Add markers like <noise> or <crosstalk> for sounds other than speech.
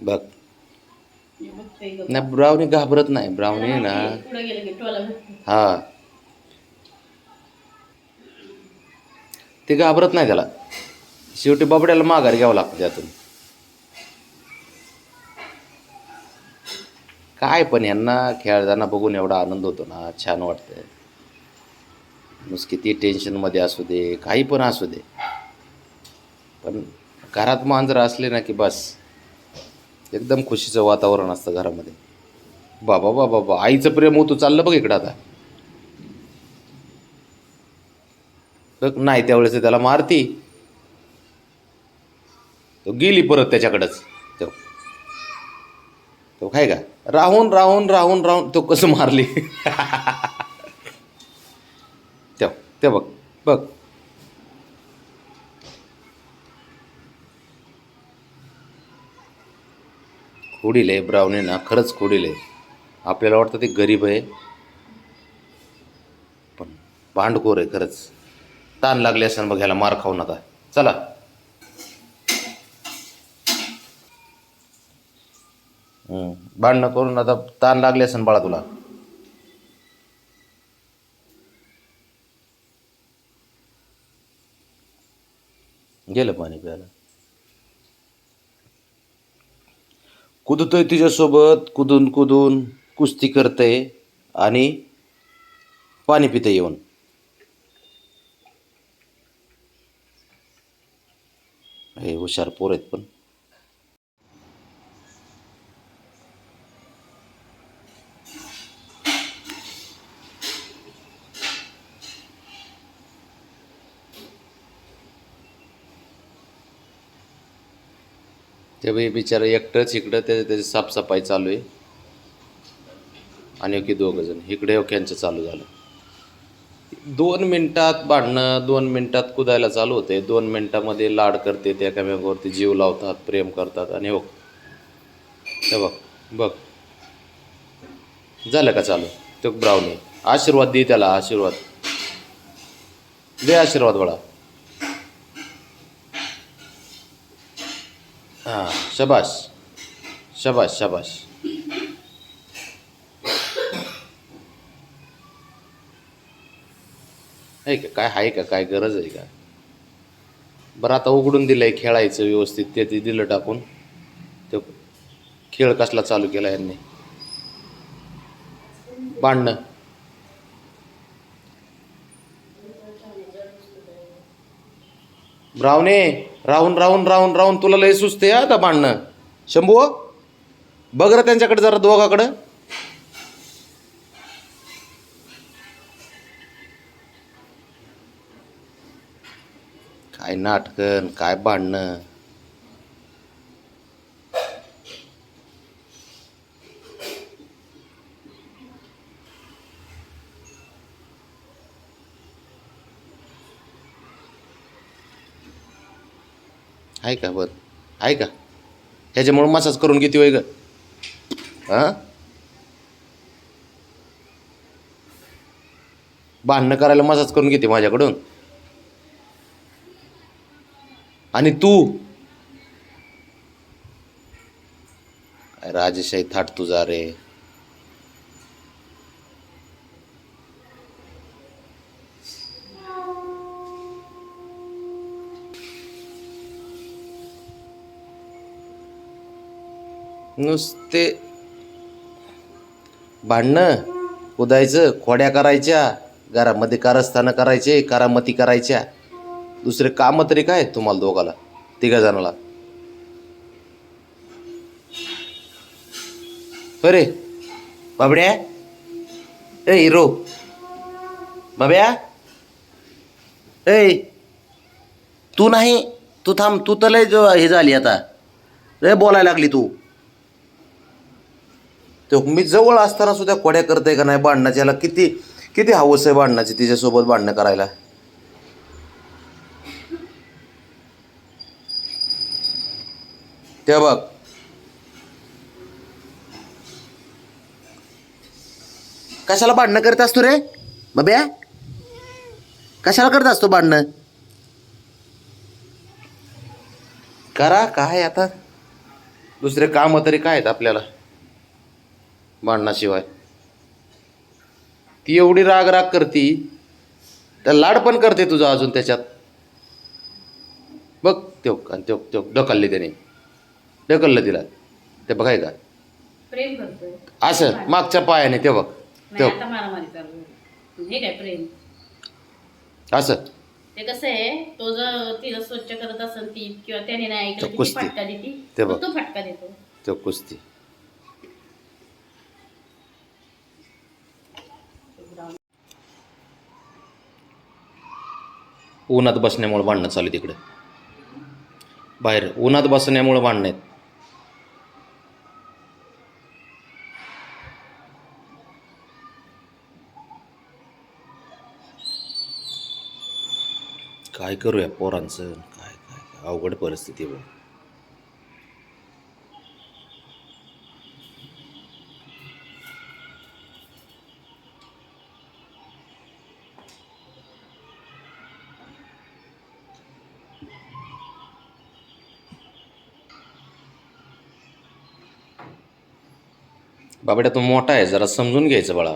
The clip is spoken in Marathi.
बघ. नाही ब्राउनी घाबरत नाही. ब्राउनी ना. हा ते घाबरत नाही त्याला. शेवटी बाबड्याला माघार घ्यावं लागतं त्यातून. काय पण यांना खेळताना बघून एवढा आनंद होतो ना छान वाटतं नुस किती टेन्शनमध्ये असू दे काही पण असू दे. पण घरात मांजरं असले ना की बस. एकदम खुशीचं वातावरण असतं घरामध्ये. बाबा बाबा बाबा आईचं प्रेम होतं चाललं बघ इकडं आता. बघ नाही त्यावेळेस त्याला मारती. तो गेली परत त्याच्याकडंच. तो. तो काय का? राहून राहून राहून राहून तो कसं मारली? <laughs> ते ते बघ बघ. खोडील आहे ब्राऊन आहे ना खरंच खोडील आहे. आपल्याला वाटतं ते गरीब आहे पण भांडखोर आहे खरंच. ताण लागले असेल बघ ह्याला मार खाऊन आता. चला. हम्म, भांडणं करून आता ताण लागले असेल बाळा तुला. गेलं पाणी प्यायला. कुदतोय तिच्यासोबत कुदून कुदून कुस्ती करतंय आणि पाणी पितं येऊन. हे हुशार पोर आहेत पण. ते बाई बिचारा एकटंच इकडं ते त्याची साफसफाई चालू आहे. आणि की दोघं जण. इकडे ओक्यांचं चालू झालं. दोन मिनटात भांडणं दोन मिनटात कुदायला चालू होते. दोन मिनटामध्ये लाड करते त्या एकामेकावरती जीव लावतात प्रेम करतात आणि हो. ते बघ बघ. झालं का चालू? तो ब्राऊनी आशीर्वाद दे त्याला आशीर्वाद. दे आशीर्वाद बळा हां शबाश शबाश शबाश आहे का काय आहे का काय गरज आहे का? बरं आता उघडून दिलं आहे खेळायचं व्यवस्थित ते ते दिलं टाकून. तो खेळ कसला चालू केला यांनी? भांडणं. ब्रावणे राहून राहून राहून राहून तुला लय सुचते आता भांडणं. शंभू बघ रं त्यांच्याकडे जरा दोघाकडं. काय नाटकन काय भांडणं. आहे का बरं. आहे का ह्याच्यामुळं मसाज करून किती वय ग. हां? भांडणं करायला मसाज करून घेते माझ्याकडून. आणि तू? राजेशाही थाट तुझा रे. नुसते भांडणं कुदायचं खोड्या करायच्या घरामध्ये कारस्थानं करायचे करामती करायच्या. दुसरे कामं तरी काय तुम्हाला दोघाला तिघा जणाला? हो अरे बाबड्या. ए हिरो. बाब्या. ए तू नाही तू थांब तू तर लय जो हे झाली आता. लय बोलायला लागली तू. तो मी जवळ असताना सुद्धा कोड्या करते का नाही भांडणाची? याला किती किती हवस आहे भांडणाची तिच्यासोबत भांडणं करायला? ते बघ. कशाला भांडणं करत असतो रे? बब्या? कशाला करत असतो भांडणं? करा काय आता? दुसरे काम तरी काय आहेत आपल्याला? भांडणाशिवाय. ती एवढी राग राग करती त्या लाड पण करते तुझा अजून त्याच्यात. बघ त्यो आणि त्यो त्यो ढकलले त्याने. ढकललं तिला. ते बघाय का? प्रेम असं मागच्या पायाने ते बघ. त्यो प्रेम? असं. ते कसं आहे तो जर तिला स्वच्छ करत असेल ती किंवा त्याने नाही ऐकलं ती कुस्ती. फटका देते. ते. तो फटका देतो. त्यो कुस्ती उन्हात बसण्यामुळे भांडणं चालू तिकडे बाहेर उन्हात बसण्यामुळे भांडणं आहेत. काय करूया पोरांचं? काय काय अवघड परिस्थिती बघ. बाबड्या तू मोठा आहे जरा समजून घ्यायचं बाळा.